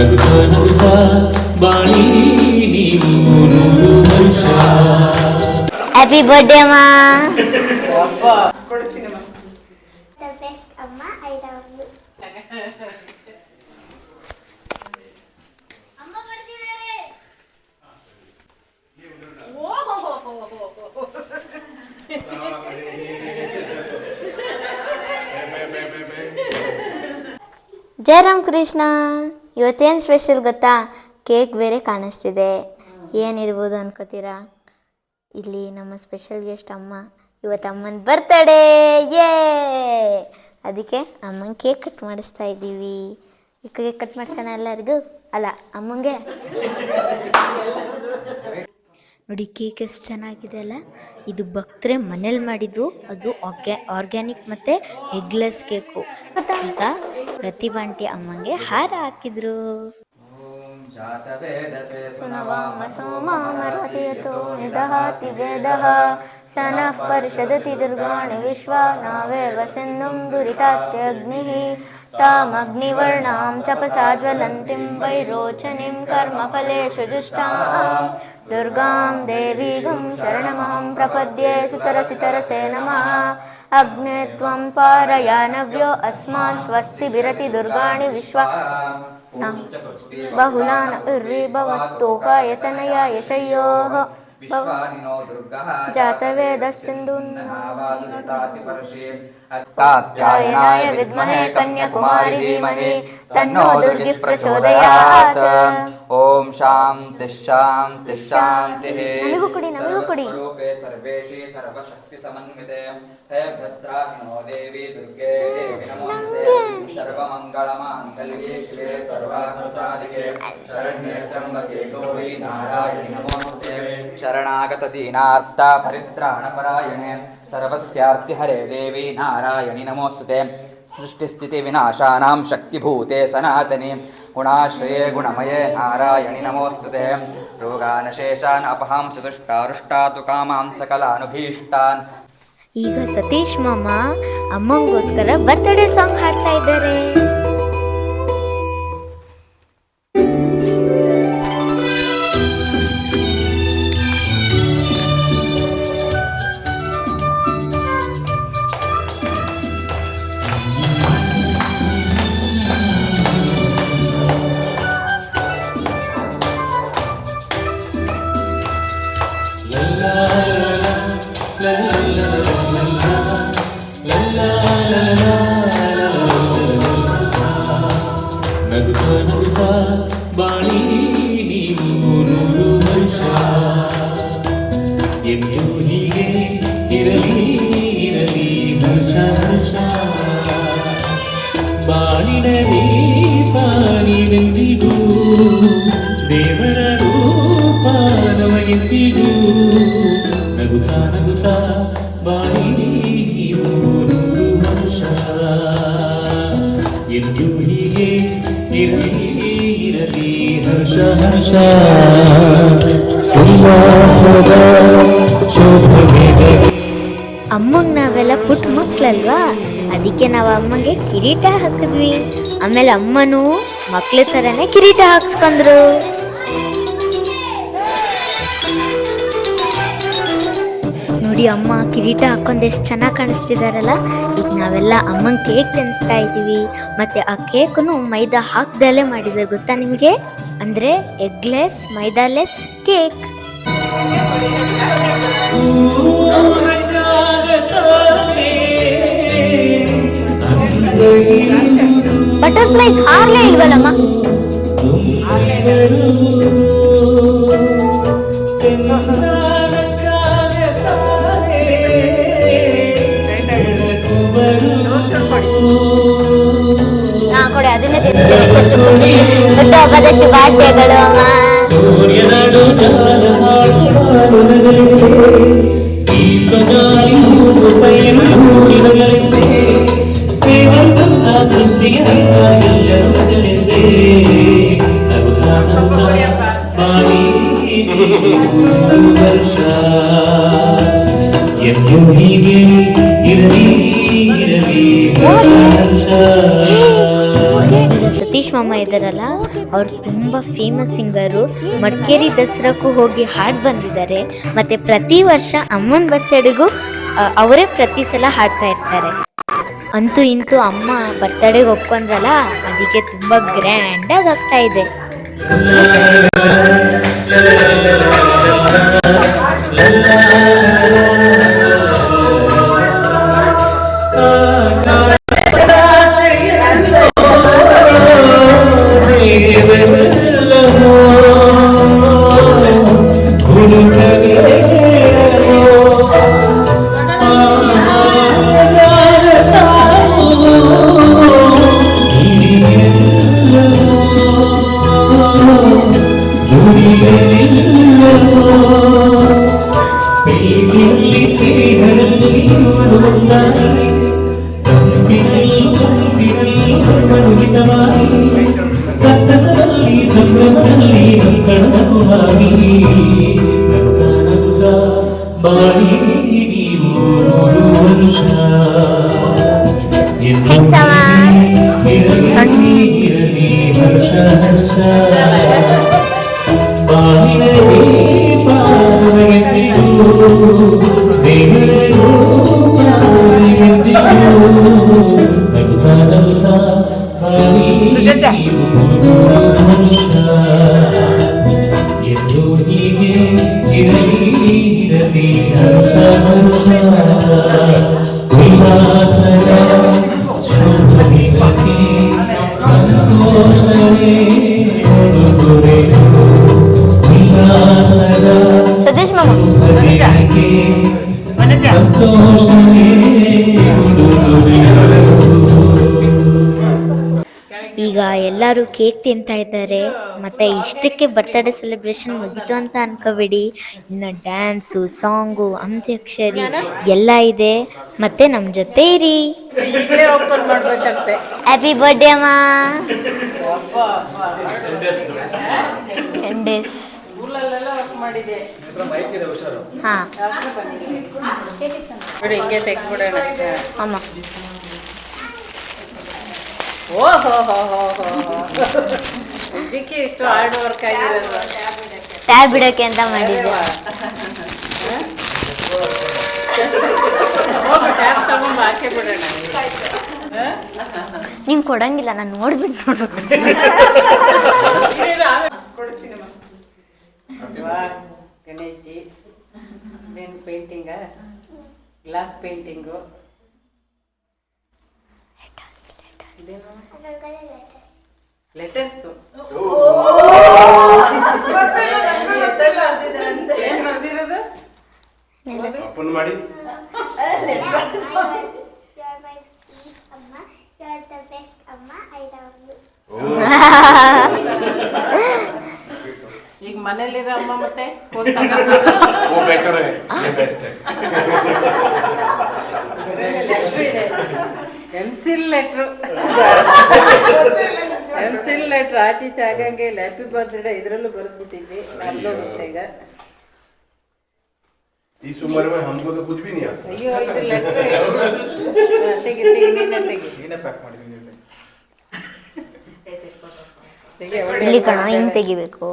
ನಗುತ್ತಾ ನಗುತ್ತಾ ಬಾಳಿ ನೀವು ನೂರು ವರ್ಷ ಹ್ಯಾಪಿ ಬರ್ಡೇ ಅಮ್ಮ The best Amma, I love you. ಅಮ್ಮ ಬರ್ತಿದ್ದಾರೆ ಜಯರಾಮ್ ಕೃಷ್ಣ ಇವತ್ತೇನು ಸ್ಪೆಷಲ್ ಗೊತ್ತಾ? ಕೇಕ್ ಬೇರೆ ಕಾಣಿಸ್ತಿದೆ. ಏನಿರ್ಬೋದು ಅನ್ಕೋತೀರಾ? ಇಲ್ಲಿ ನಮ್ಮ ಸ್ಪೆಷಲ್ ಗೆಸ್ಟ್ ಅಮ್ಮ. ಇವತ್ತು ಅಮ್ಮನ ಬರ್ತಡೇ ಯೇ ಅದಕ್ಕೆ ಅಮ್ಮನ ಕೇಕ್ ಕಟ್ ಮಾಡಿಸ್ತಾ ಇದ್ದೀವಿ. ಈ ಕೇಕ್ ಕಟ್ ಮಾಡಿಸೋಣ ಎಲ್ಲರಿಗೂ? ಅಲ್ಲ, ಅಮ್ಮಂಗೆ? ನೋಡಿ, ಕೇಕ್ ಎಷ್ಟು ಚೆನ್ನಾಗಿದೆ ಅಲ್ಲ? ಇದು ಭಕ್ತರೆ ಮನೇಲಿ ಮಾಡಿದ್ದು. ಅದು ಆರ್ಗ್ಯಾ ಆರ್ಗ್ಯಾನಿಕ್ ಮತ್ತು ಎಗ್ಲೆಸ್ ಕೇಕು ಈಗ ಪ್ರತಿಭಾಂಟಿ ಅಮ್ಮಂಗೆ ಹಾರ ಹಾಕಿದ್ರು. ಸುನವಾಮ ಸೋಮಾಮರತಿಯತೋ ನಿದಹಾತಿ ವೇದಃ ಸನಃ ಪರಿಷದತಿ ದುರ್ಗಾಣಿ ವಿಶ್ವ ನಾವೇವ ಸಿಂಧುಂ ದುರಿತಾತ್ಯಗ್ನಿಃ ತಾಮಗ್ನಿವರ್ಣಾಂ ತಪಸಾ ಜ್ವಲಂತಿಂ ವೈರೋಚನಿಂ ಕರ್ಮಫಲೇಷು ಜುಷ್ಟಾಂ दुर्गां देवीगं शरणमहं प्रपद्ये सुतरसितरसे नमः अग्ने त्वं पारयानव्यो अस्मान् स्वस्ति विरति दुर्गाणि विश्व न बहुला न उर्विभवत्तोकायतनया यशयोः जातवेदस्सिन्धुन्नाय विद्महे कन्याकुमारी धीमहि तन्नो दुर्गिः प्रचोदयात् ॐ शान्तिः शान्तिः शान्तिः स्वरूपे सर्वेषि सर्वशक्तिसमन्विते हे भस्त्राभिनो देवी दुर्गे देवि नमस्ते सर्वमङ्गलमाङ्गल्ये श्रीये सर्वार्थसाधिके शरण्ये त्र्यम्बके गौरी नारायणि नमो ಶರಣಾಗತ ದೀನಾರ್ಥ ಪರಿತ್ರಾಣಪರಾಯಣೆ. ಸರ್ವಸ್ಯಾರ್ತಿ ಹರೇ ದೇವಿ ನಾರಾಯಣಿ ನಮೋಸ್ತುತೆ. ಸೃಷ್ಟಿಸ್ಥಿತಿ ವಿನಾಶಾನಾಂ ಶಕ್ತಿಭೂತೆ ಸನಾತನಿ. ಗುಣಾಶ್ರಯೇ ಗುಣಮಯೇ ನಾರಾಯಣಿ ನಮೋಸ್ತುತೆ. ರೋಗಾನಶೇಷಾನ್ ಅಪಹಾಂಸ ದುಷ್ಟಾರುಷ್ಟಾತು ಕಾಮಾಂ ಸಕಲಾನುಭೀಷ್ಟಾನ್ ಈಗ ಸತೀಶ್ ಮಾಮ ಅಮ್ಮಂಗೋಸ್ಕರ ಬರ್ತ್ಡೇ ಸಾಂಗ್ ಹಾಡ್ತಾ ಇದ್ದಾರೆ. ನಮಗೆಂದಿಗೂ ನಗುತ್ತಾ ನಗುತ್ತಾ ಬಾಳಿ ನೂರು ವರ್ಷ. ಎಂದು ಹೀಗೆ ಇರಲಿ ಇರಲಿ, ಹರ್ಷ ಹರ್ಷ. ಉಲ್ಲಾಸದ ಶೋಭವಿದೆ ಅಮ್ಮಂಗ್ ನಾವೆಲ್ಲ ಪುಟ್ಟ ಮಕ್ಳಲ್ವಾ? ಅದಕ್ಕೆ ನಾವು ಅಮ್ಮಂಗೆ ಕಿರೀಟ ಹಾಕಿದ್ವಿ. ಆಮೇಲೆ ಅಮ್ಮನೂ ಮಕ್ಳ ಥರನೇ ಕಿರೀಟ ಹಾಕ್ಸ್ಕೊಂಡ್ರು. ನೋಡಿ ಅಮ್ಮ, ಕಿರೀಟ ಹಾಕೊಂಡು ಎಷ್ಟು ಚೆನ್ನಾಗಿ ಕಾಣಿಸ್ತಿದಾರಲ್ಲ? ಈಗ ನಾವೆಲ್ಲ ಅಮ್ಮನ ಕೇಕ್ ತಿನ್ನಿಸ್ತಾ ಇದ್ದೀವಿ ಮತ್ತೆ ಆ ಕೇಕನ್ನು ಮೈದಾ ಹಾಕ್ದಲ್ಲೇ ಮಾಡಿದ್ದಾರೆ ಗೊತ್ತಾ ನಿಮಗೆ? ಅಂದ್ರೆ ಎಗ್ಲೆಸ್ ಮೈದಾಲೆಸ್ ಕೇಕ್. ಬಟರ್ಫ್ಲೈಸ್ ಹಾರ್ಲೇ ಇಲ್ವಲ್ಲಮ್ಮ? ನಗುತ್ತಾ ನಗುತ್ತಾ ಬಾಳಿ ನೂರು ವರ್ಷ ಎಂದು ಹೀಗೆ ಇರಲಿ ಇರಲಿ ಹರ್ಷ ಸತೀಶ್ ಮಾಮ ಇದ್ದಾರಲ್ಲ ಅವ್ರು ತುಂಬ ಫೇಮಸ್ ಸಿಂಗರು ಮಡಿಕೇರಿ ದಸರಾಕ್ಕೂ ಹೋಗಿ ಹಾಡು ಬಂದಿದ್ದಾರೆ ಮತ್ತು ಪ್ರತಿ ವರ್ಷ ಅಮ್ಮನ ಬರ್ತಡೆಗೂ ಅವರೇ ಪ್ರತಿ ಸಲ ಹಾಡ್ತಾ ಇರ್ತಾರೆ. ಅಂತೂ ಇಂತೂ ಅಮ್ಮ ಬರ್ತಡೆಗೆ ಒಪ್ಕೊಂಡ್ರಲ್ಲ, ಅದಕ್ಕೆ ತುಂಬ ಗ್ರ್ಯಾಂಡಾಗಿ ಆಗ್ತಾ ಇದೆ. ಬಾಳಿ ನೀವು ನೂರು ವರ್ಷ ಎಂದು ಹೀಗೆ ಇರಲಿ ಇರಲಿ ಎಲ್ಲರೂ ಕೇಕ್ ತಿಂತಾ ಇದ್ದಾರೆ. ಮತ್ತೆ ಇಷ್ಟಕ್ಕೆ ಬರ್ತ್ಡೇ ಸೆಲೆಬ್ರೇಷನ್ ಮುಗಿತು ಅಂತ ಅನ್ಕೋಬೇಡಿ. ಇನ್ನು ಡ್ಯಾನ್ಸು ಸಾಂಗು ಅಂತ್ಯಕ್ಷರಿ ಎಲ್ಲ ಇದೆ. ಮತ್ತೆ ನಮ್ಮ ಜೊತೆ ಇರಿ. ಹ್ಯಾಪಿ ಬರ್ಡೇ ಅಮ್ಮ. ಟೆನ್ ಡೇಸ್ ಹಾಂ. ಅಮ್ಮ. ಓ ಹೋ ಹೋ ಹೋ ಹೋ. ಇದಕ್ಕೆ ಇಷ್ಟು ಹಾರ್ಡ್ ವರ್ಕ್ ಆಗಿರೋದು ಟ್ಯಾಬ್ ಬಿಡೋಕೆ ಅಂತ ಮಾಡಿದ್ದೆ. ತಗೊಂಡು ಬಿಡೋಣ. ನಿಂಗೆ ಕೊಡಂಗಿಲ್ಲ ನಾನು ನೋಡ್ಬಿಟ್ಟು ನೋಡು. Ganesh ji painting glass painting ದಿನೋ letters letters ಮಾಡಿ. ಕ್ಯಾನ್ ಮೈ ಅಮ್ಮ ಮತ್ತೆ? ಬೆಟರ್ ಬೆಸ್ಟ್ ಎಮ್ಸಿಲ್ ಲೆಟ್ರು ಎಮ್ಸಿಲ್ ಲೆಟ್ರ್ ಆಚೀಚೆ ಆಗಂಗೆ ಇಲ್ಲ ಹ್ಯಾಪಿ ಬರ್ತ್ಡೇ ಇದರಲ್ಲೂ ಬರೆದ್ಬಿಟ್ಟಿದ್ವಿ ಅಲ್ಲೋಗುತ್ತೆ ಈಗ इस उम्र में हमको तो कुछ भी नहीं आता ಅಯ್ಯೋ ಇದು ಲೆಟ್ರ್ ತೆಗಿ ತೆಗಿ ನೀನೇ ತೆಗಿ ತೆಗಿ ಅವಳು ಇಲ್ಲಿ ಕಣೋ ಹಿಂಗೆ ತೆಗಿಬೇಕು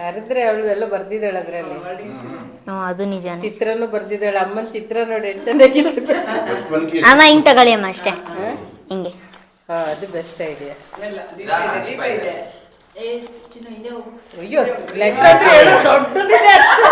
ಹರಿದ್ರೆ ಅವಳು ಎಲ್ಲ ಬರ್ದಿದ್ದಾಳೆ ಅದರಲ್ಲಿ ಹ್ಞೂ ಅದು ನಿಜಾನೇ ಚಿತ್ರನೂ ಬರ್ದಿದ್ದಾಳೆ ಅಮ್ಮನ ಚಿತ್ರ ನೋಡಿ ಎಷ್ಟು ಚೆನ್ನಾಗಿದೆ बचपन की ಅಮ್ಮ ಹಿಂಗೆ ತಗೊಳ್ಳಿ ಅಮ್ಮ ಅಷ್ಟೇ ಹಿಂಗೆ ಹಾ ಅದು ಬೆಸ್ಟ್ ಐಡಿಯಾ ಅಯ್ಯೋ ಲೆಟ್ರ್ ಅಂದ್ರೆ ಹೇಳು, ದೊಡ್ಡದಿದೆ ಅಷ್ಟು.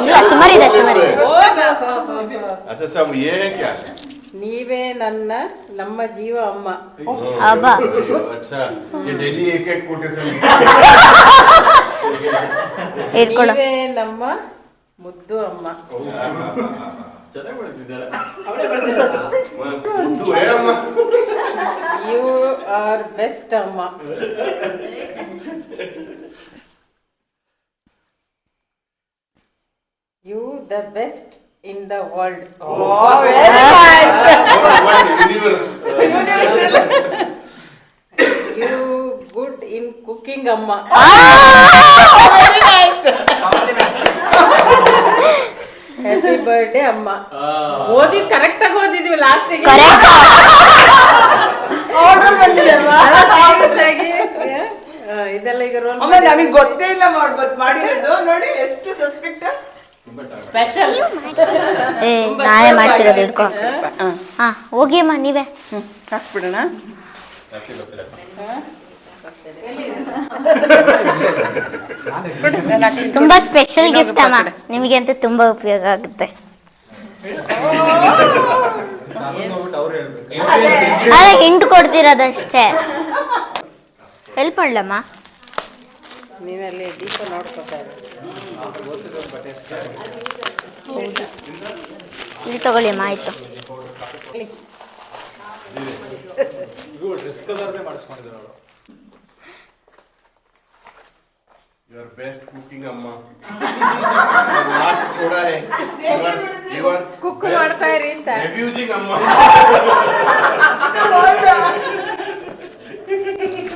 ಇಲ್ಲ ಸುಮಾರಿದೆ ಸುಮಾರಿದೆ ಓ, ಹೋ, ಹೋ, ಹೋ, ಹೋ. अच्छा सब ये है क्या ನೀವೇ ನನ್ನ ನಮ್ಮ ಜೀವ ಅಮ್ಮ ಅಬ್ಬಾ अयो, अच्छा ये डेली एक एक कोटेशन ಇಟ್ಕೊಡು ನೀವೇ ನಮ್ಮ ಮುದ್ದು ಅಮ್ಮ तू है अम्मा ಯು ಆರ್ ಬೆಸ್ಟ್ ಅಮ್ಮ you the best in the world. Oh, very nice. Universal. You good in cooking, Amma. Very nice. Happy birthday ಅಮ್ಮ ಓದಿ ಕರೆಕ್ಟ್ ಆಗಿ ಓದಿದ್ವಿ ಲಾಸ್ಟ್ ಇದೆಲ್ಲ ಈಗ ರೋಲ್ ನಮಗೆ ಗೊತ್ತೇ ಇಲ್ಲ ಮಾಡಿ ಗೊತ್ತು ಮಾಡಿರೋದು ನೋಡಿ ಎಷ್ಟು ಸಸ್ಪೆಕ್ಟ್ ಏ ನಾನೇ ಮಾಡ್ತಿರೋದು ಹಿಡ್ಕೊ. ಹಾಂ ಹೋಗಿ ಅಮ್ಮ ನೀವೇ. ಹಾಕ್ಬಿಡೋಣ. ತುಂಬಾ ಸ್ಪೆಷಲ್ ಗಿಫ್ಟ್ ಅಮ್ಮ. ನಿಮಗೆ ಅಂತ ತುಂಬಾ ಉಪಯೋಗ ಆಗುತ್ತೆ. ಅದೇ ಹಿಂಟ್ ಕೊಡ್ತಿರೋದಷ್ಟೇ. ಹೆಲ್ಪ್ ಮಾಡ್ಲಮ್ಮ. ನೀವೆಲ್ಲ ದೀಪ ನೋಡ್ಕೊತಾ. ಇಲ್ಲಿ ತಗೊಳ್ಳಿ ಅಮ್ಮ ಆಯ್ತು. ಯುವರ್ ಬೆಸ್ಟ್ ಕುಕಿಂಗ್ ಅಮ್ಮ. ಹಾಟ್ ಮಾಡ್ತಾ ಇರಿ ಅಂತ. ಅಮ್ಮ.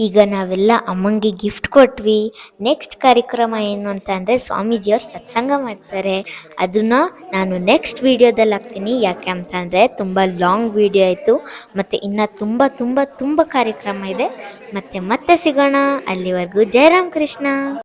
ಈಗ ನಾವೆಲ್ಲ ಅಮ್ಮಂಗೆ ಗಿಫ್ಟ್ ಕೊಟ್ವಿ. ನೆಕ್ಸ್ಟ್ ಕಾರ್ಯಕ್ರಮ ಏನು ಅಂತ ಅಂದರೆ ಸ್ವಾಮೀಜಿಯವ್ರು ಸತ್ಸಂಗ ಮಾಡ್ತಾರೆ. ಅದನ್ನು ನಾನು ನೆಕ್ಸ್ಟ್ ವಿಡಿಯೋದಲ್ಲಿ ಹಾಕ್ತೀನಿ. ಯಾಕೆ ಅಂತಂದರೆ ತುಂಬ ಲಾಂಗ್ ವೀಡಿಯೋ ಆಯಿತು. ಮತ್ತು ಇನ್ನು ತುಂಬ ತುಂಬ ತುಂಬ ಕಾರ್ಯಕ್ರಮ ಇದೆ. ಮತ್ತು ಮತ್ತೆ ಸಿಗೋಣ. ಅಲ್ಲಿವರೆಗೂ ಜಯರಾಮ್ ಕೃಷ್ಣ